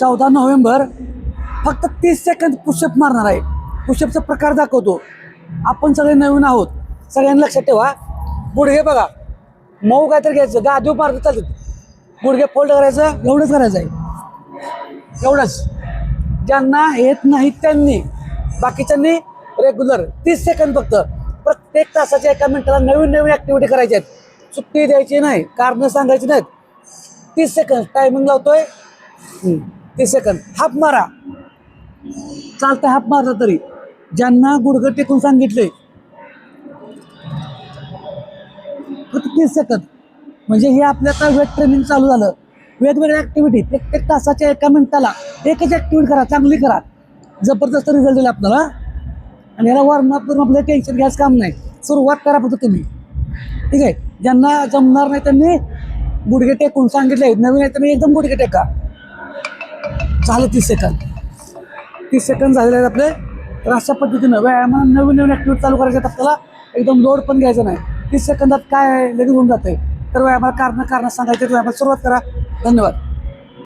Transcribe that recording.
चौदा नोव्हेंबर फक्त तीस सेकंद पुशअप मारणार आहे. पुषपचा प्रकार दाखवतो. आपण सगळे नवीन आहोत. सगळ्यांनी लक्षात ठेवा. गुडघे बघा. मऊ काय तर घ्यायचं. गादीव मारत चालतात. गुडघे फोल्ड करायचं. एवढंच करायचं आहे. एवढंच. ज्यांना येत नाही त्यांनी. बाकीच्यांनी रेग्युलर तीस सेकंद फक्त. प्रत्येक तासाच्या एका मिनिटाला नवीन नवीन ॲक्टिव्हिटी करायची आहेत. सुट्टी द्यायची नाही. कारणं सांगायची नाहीत. तीस सेकंद. टायमिंग लावतोय. ते सेकंद हाप मारा. चालतंय हाप मारला तरी. ज्यांना गुडघं टेकून सांगितले. फक्त तीस सेकंद म्हणजे हे आपल्या आता वेट ट्रेनिंग चालू झालं. वेगवेगळ्या ॲक्टिव्हिटी प्रत्येक तासाच्या एका मिनिटाला एकच ॲक्टिव्हिटी करा चांगली करा. जबरदस्त रिझल्ट दिला आपल्याला. आणि याला वॉर्मअप करून आपलं टेन्शन घ्यायचं काम नाही. सुरुवात करा फक्त तुम्ही. ठीक आहे? ज्यांना जमणार नाही त्यांनी गुडघे टेकून सांगितले. नवीन आहे त्यांनी एकदम गुडघे टेका. झालं तीस सेकंद तीस सेकंद झालेले आहेत आपले. तर अशा पद्धतीनं व्यायामानं नवीन नवीन ॲक्टिव्हिटी चालू करायच्या आहेत आपल्याला. एकदम लोड पण घ्यायचं नाही. तीस सेकंदात काय आहे लगेच होऊन जाते तर व्यायामाला कारणं कारणं सांगायचे व्यायामाला सुरुवात करा. धन्यवाद.